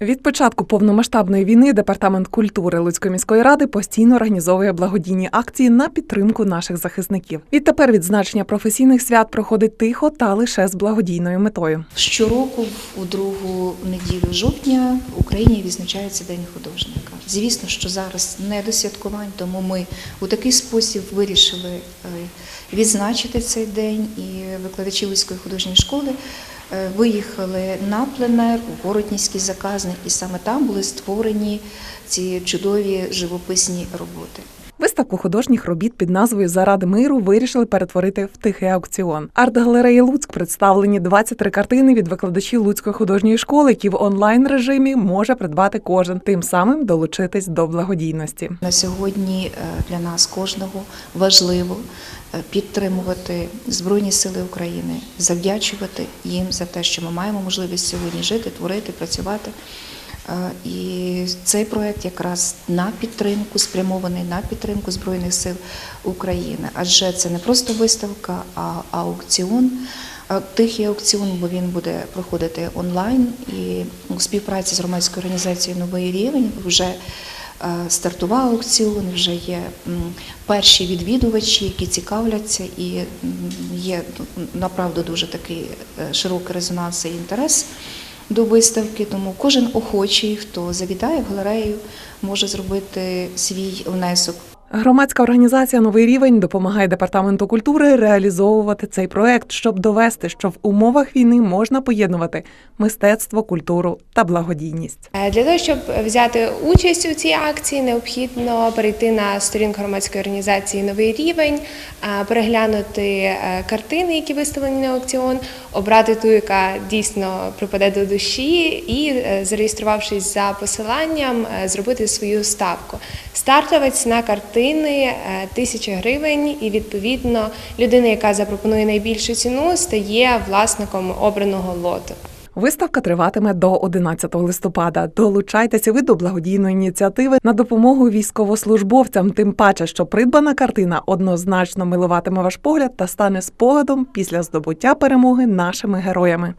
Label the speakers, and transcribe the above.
Speaker 1: Від початку повномасштабної війни департамент культури Луцької міської ради постійно організовує благодійні акції на підтримку наших захисників. Відтепер відзначення професійних свят проходить тихо та лише з благодійною метою.
Speaker 2: Щороку у другу неділю жовтня в Україні відзначається День художника. Звісно, що зараз не до святкувань, тому ми у такий спосіб вирішили е, відзначити цей день. І викладачі Луцької художньої школи виїхали на пленер у Городнівський заказник, і саме там були створені ці чудові живописні роботи.
Speaker 1: Виставку художніх робіт під назвою Заради миру вирішили перетворити в тихий аукціон. Арт-галереї Луцьк представлені 23 картини від викладачів Луцької художньої школи, які в онлайн режимі може придбати кожен, тим самим долучитись до благодійності.
Speaker 2: На сьогодні е, для нас кожного важливо е, підтримувати Збройні Сили України, завдячувати їм за те, що ми маємо можливість сьогодні жити, творити, працювати. І цей проект якраз на підтримку, спрямований на підтримку Збройних сил України. Адже це не просто виставка, а аукціон. Тихий аукціон, бо він буде проходити онлайн і у співпраці з громадською організацією Новий рівень вже стартував аукціон, вже є перші відвідувачі, які цікавляться, і є направду дуже такий е, широкий резонанс і інтерес до виставки. Тому кожен охочий, хто завітає в галерею, може зробити свій внесок.
Speaker 1: Громадська організація Новий рівень допомагає департаменту культури реалізовувати цей проект, щоб довести, що в умовах війни можна поєднувати мистецтво, культуру та благодійність.
Speaker 3: Е, Для того, щоб взяти участь у цій акції, необхідно перейти на сторінку громадської організації Новий рівень, е, переглянути е, картини, які виставлені на аукціон, обрати ту, яка дійсно припаде до душі, і зареєструвавшись за посиланням, зробити свою ставку. Стартова ціна картини е, тисяча гривень, і відповідно людина, яка запропонує найбільшу ціну, стає власником обраного лоту.
Speaker 1: Виставка триватиме до 11 листопада. Долучайтеся ви до благодійної ініціативи на допомогу військовослужбовцям. Тим паче, що придбана картина однозначно милуватиме ваш погляд та стане спогадом після здобуття перемоги нашими героями.